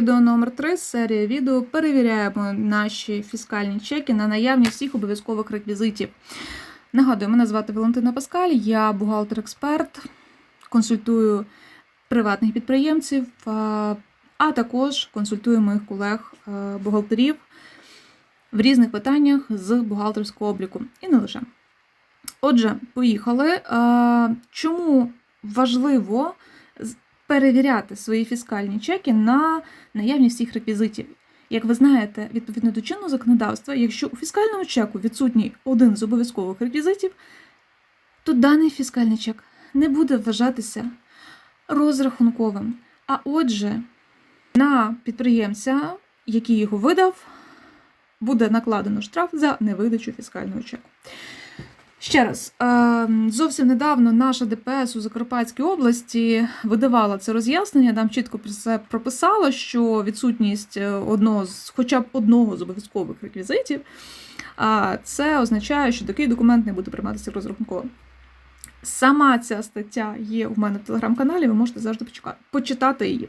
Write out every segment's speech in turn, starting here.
Відео номер 3 серія відео перевіряємо наші фіскальні чеки на наявність всіх обов'язкових реквізитів. Нагадую, мене звати Валентина Паскаль, я бухгалтер-експерт, консультую приватних підприємців, а також консультую моїх колег-бухгалтерів в різних питаннях з бухгалтерського обліку і не лише. Отже, поїхали. Чому важливо з- перевіряти свої фіскальні чеки на наявність всіх реквізитів? Як ви знаєте, відповідно до чинного законодавства, якщо у фіскальному чеку відсутній один з обов'язкових реквізитів, то даний фіскальний чек не буде вважатися розрахунковим. А отже, на підприємця, який його видав, буде накладено штраф за невидачу фіскального чеку. Ще раз, е, зовсім недавно наша ДПС у Закарпатській області видавала це роз'яснення, там чітко це прописала, що відсутність е, одного з хоча б одного з обов'язкових реквізитів, це означає, що такий документ не буде прийматися розрахунково. Сама ця стаття є в мене в телеграм-каналі, ви можете завжди почитати її.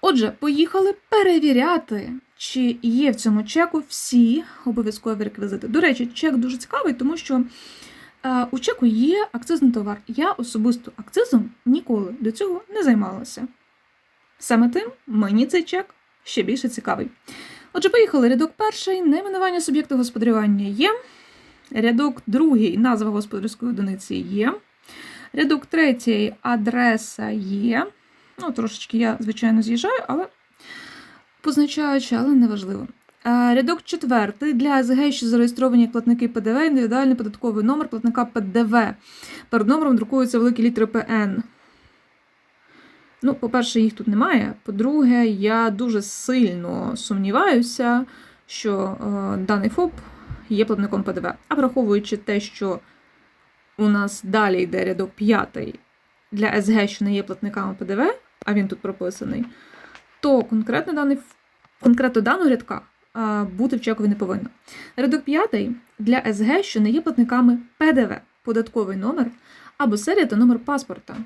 Отже, поїхали перевіряти, чи є в цьому чеку всі обов'язкові реквізити. До речі, чек дуже цікавий, тому що е, у чеку є акцизний товар. Я особисто акцизом ніколи до цього не займалася. Саме тим мені цей чек ще більше цікавий. Отже, поїхали. Рядок перший, найменування суб'єкту господарювання є. Рядок другий, назва господарської одиниці є. Рядок третій, адреса є. Ну, трошечки я, звичайно, з'їжджаю, але позначаючи, але неважливо. Е, Рядок четвертий для СГ, що зареєстровані як платники ПДВ, індивідуальний податковий номер платника ПДВ. Перед номером друкуються великі літери ПН. Ну, по-перше, їх тут немає. По-друге, я дуже сильно сумніваюся, що е, даний ФОП є платником ПДВ. А враховуючи те, що у нас далі йде рядок п'ятий для СГ, що не є платниками ПДВ, а він тут прописаний, то конкретно даний конкретно даного рядка бути в чекові не повинно. Рядок п'ятий для СГ, що не є платниками ПДВ, податковий номер або серія та номер паспорта,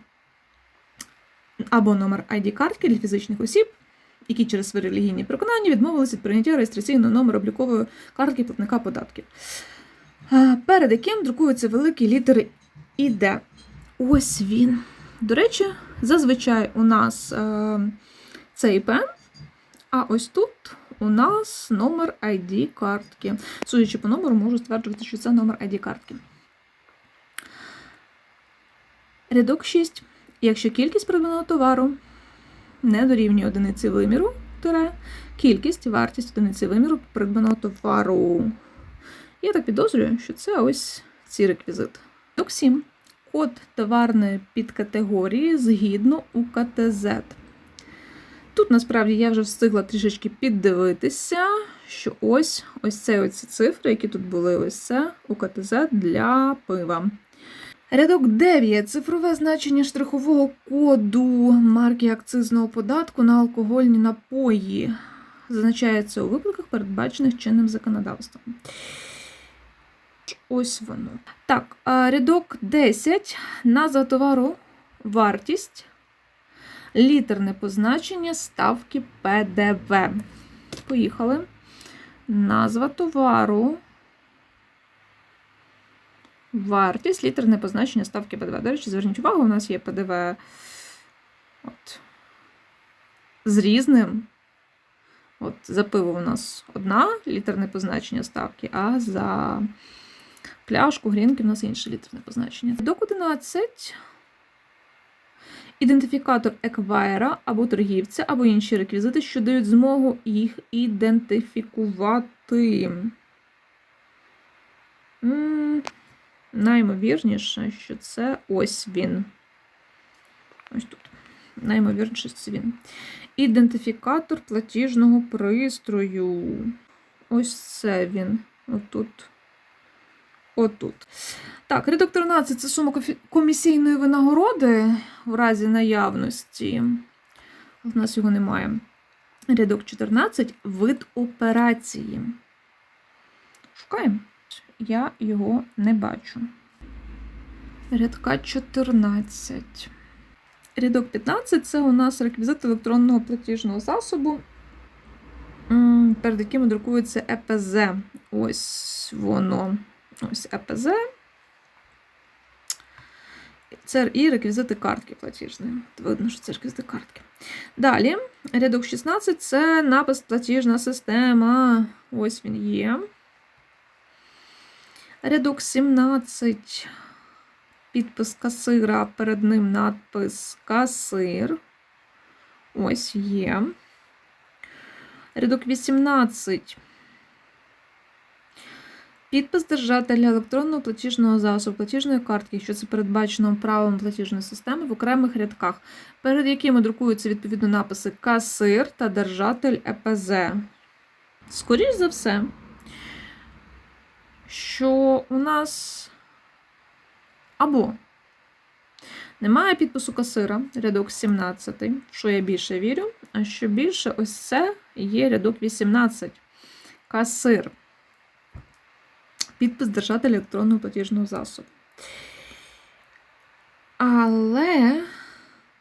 або номер ID-картки для фізичних осіб, які через свої релігійні переконання відмовилися від прийняття реєстраційного номеру облікової картки платника податків, перед яким друкуються великі літери ІД. Ось він. До речі, зазвичай у нас е, це ІПН, а ось тут у нас номер ID картки. Судячи по номеру, можу стверджувати, що це номер ID картки. Рядок 6. Якщо кількість придбаного товару не дорівнює одиниці виміру, тире, кількість, вартість одиниці виміру придбаного товару. Я так підозрюю, що це ось ці реквізити. Рядок 7 код товарної підкатегорії згідно УКТЗ. Тут насправді я вже встигла трішечки піддивитися, що ось ось це оці цифри, які тут були, ось це УКТЗ для пива. Рядок 9. Цифрове значення штрихового коду марки акцизного податку на алкогольні напої. Зазначається у випадках, передбачених чинним законодавством. Ось воно. Так, рядок 10. Назва товару вартість. Літерне позначення ставки ПДВ. Поїхали. Назва товару. Вартість, літерне позначення ставки ПДВ. До речі, зверніть увагу, у нас є ПДВ от, з різним. От за пиво у нас одна літерне позначення ставки, а за пляшку, грінки у нас інше літерне позначення. Док 11. Ідентифікатор еквайера або торгівця, або інші реквізити, що дають змогу їх ідентифікувати. Наймовірніше, що це ось він. Ось тут. Наймовірніше, це він. Ідентифікатор платіжного пристрою. Ось це він. Отут. Отут. Так, рядок 13 це сума комісійної винагороди в разі наявності. У нас його немає. Рядок 14 вид операції. Шукаємо. Я його не бачу. Рядка 14. Рядок 15 це у нас реквізит електронного платіжного засобу, перед якими друкується ЕПЗ. Ось воно. Ось ЕПЗ. Це і реквізити картки платіжної. Видно, що це реквізити картки. Далі, рядок 16 це напис платіжна система. Ось він є. Рядок 17. Підпис касира, перед ним надпис касир. Ось є. Рядок 18. Підпис держателя електронного платіжного засобу, платіжної картки, що це передбачено правилом платіжної системи в окремих рядках, перед якими друкуються відповідно написи касир та держатель ЕПЗ. Скоріше за все, що у нас або немає підпису касира, рядок 17, що я більше вірю, а що більше, ось це є рядок 18. Касир. Підпис держателя електронного платіжного засобу. Але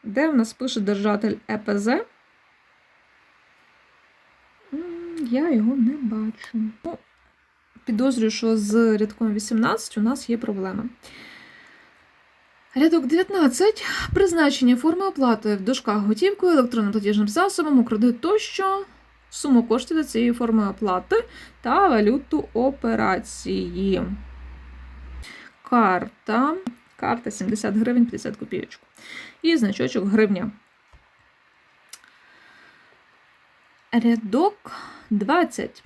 де в нас пише держатель ЕПЗ? Я його не бачу. Ну, підозрюю, що з рядком 18 у нас є проблема. Рядок 19. Призначення форми оплати в дужках готівкою, електронним платіжним засобом, у кредит тощо, суму коштів до цієї форми оплати та валюту операції. Карта. Карта 70 гривень 50 копійочок. І значочок гривня. Рядок 20.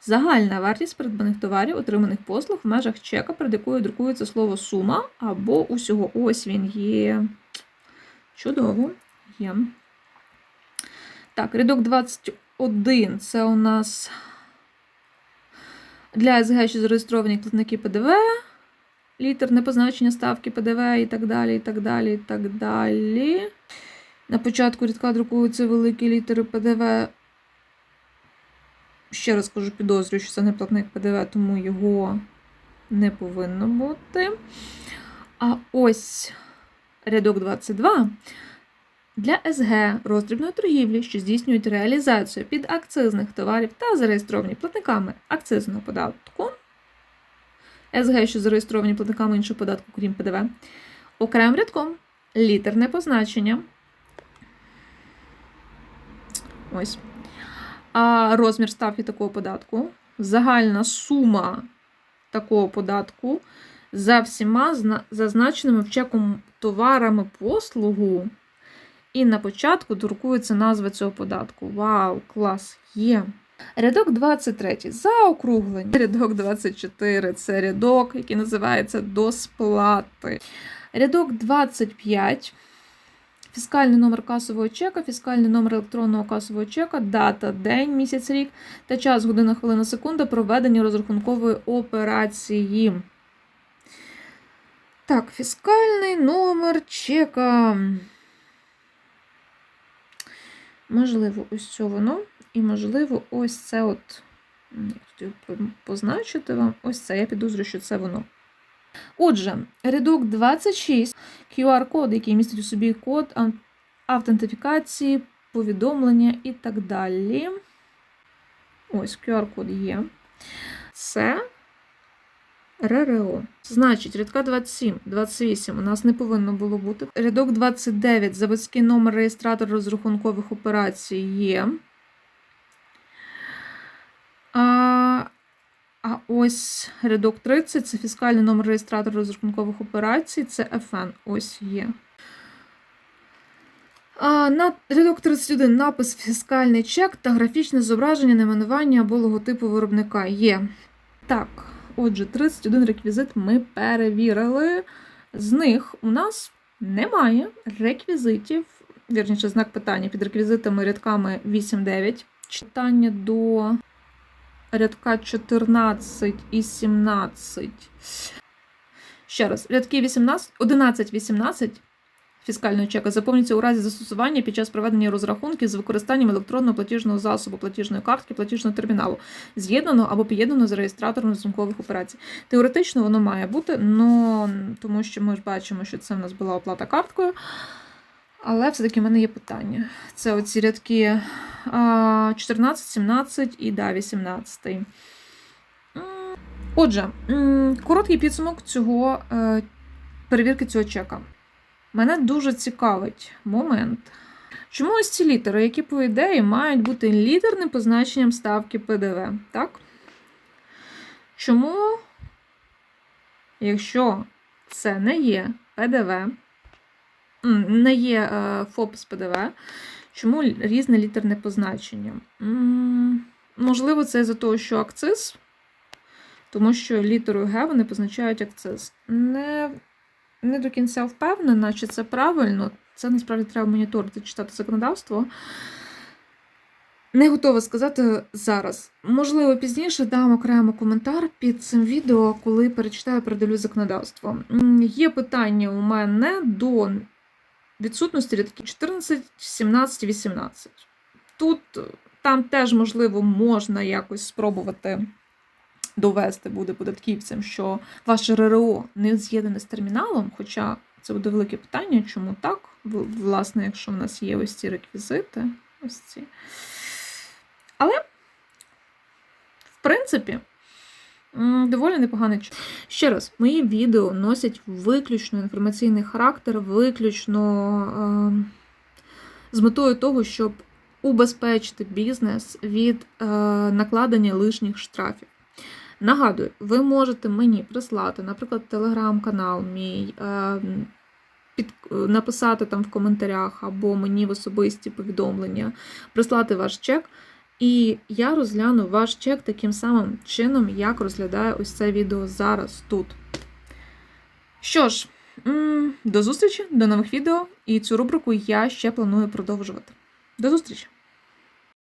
Загальна вартість придбаних товарів, отриманих послуг в межах чека, перед якою друкується слово сума або усього. Ось він є. Чудово. Є. Так, рядок 21 це у нас для СГ, що зареєстровані платники ПДВ, літерне позначення ставки ПДВ і так далі, і так далі, і так далі. На початку рядка друкуються великі літери ПДВ. Ще раз кажу, підозрюю, що це не платник ПДВ, тому його не повинно бути. А ось рядок 22. Для СГ роздрібної торгівлі, що здійснюють реалізацію підакцизних товарів та зареєстровані платниками акцизного податку. СГ, що зареєстровані платниками іншого податку, крім ПДВ. Окремим рядком літерне позначення. Ось. А розмір ставки такого податку. Загальна сума такого податку за всіма зазначеними в чеку товарами послугу. І на початку друкується назва цього податку. Вау, клас! Є. Рядок 23 заокруглення. Рядок 24 це рядок, який називається до сплати. Рядок 25. Фіскальний номер касового чека, фіскальний номер електронного касового чека, дата, день, місяць, рік та час, година, хвилина, секунда проведення розрахункової операції. Так, фіскальний номер чека. Можливо, ось це воно. І, можливо, ось це от. як тут позначити вам. Ось це. Я підозрюю, що це воно. Отже, рядок 26. QR-код, який містить у собі код автентифікації, повідомлення і так далі. Ось QR-код є. Це РРО. Значить, рядка 27, 28 у нас не повинно було бути. Рядок 29. Заводський номер реєстратора розрахункових операцій є. А, а ось рядок 30 це фіскальний номер реєстратора розрахункових операцій, це FN. Ось є. А, на рядок 31 напис фіскальний чек та графічне зображення найменування або логотипу виробника є. Так, отже, 31 реквізит ми перевірили. З них у нас немає реквізитів, вірніше, знак питання під реквізитами рядками 8-9. Читання до рядка 14 і 17. Ще раз, рядки 18, 11-18 фіскального чека заповнюються у разі застосування під час проведення розрахунків з використанням електронного платіжного засобу, платіжної картки, платіжного терміналу, з'єднаного або під'єднаного з реєстратором розрахункових операцій. Теоретично воно має бути, но тому що ми ж бачимо, що це в нас була оплата карткою. Але все-таки в мене є питання. Це оці рядки 14, 17 і да, 18. М, Отже, короткий підсумок цього е, перевірки цього чека. Мене дуже цікавить момент. Чому ось ці літери, які, по ідеї, мають бути літерним позначенням ставки ПДВ, так? Чому, якщо це не є ПДВ, не є е, ФОП з ПДВ, чому різне літерне позначення? Можливо, це за того, що акциз, тому що літерою Г вони позначають акциз. Не, не до кінця впевнена, чи це правильно. Це насправді треба моніторити, читати законодавство. Не готова сказати зараз. Можливо, пізніше дам окремо коментар під цим відео, коли перечитаю, передивлюсь законодавство. Є питання у мене до відсутності рядків 14, 17, 18. Тут там теж, можливо, можна якось спробувати довести буде податківцям, що ваше РРО не з'єднане з терміналом, хоча це буде велике питання, чому так? Власне, якщо в нас є ось ці реквізити, ось ці. Але, в принципі, доволі непоганий час. Ще раз, мої відео носять виключно інформаційний характер, виключно е, з метою того, щоб убезпечити бізнес від е, накладення лишніх штрафів. Нагадую, ви можете мені прислати, наприклад, телеграм-канал мій, е, під, написати там в коментарях або мені в особисті повідомлення, прислати ваш чек. І я розгляну ваш чек таким самим чином, як розглядаю ось це відео зараз тут. Що ж, до зустрічі, до нових відео, і цю рубрику я ще планую продовжувати. До зустрічі!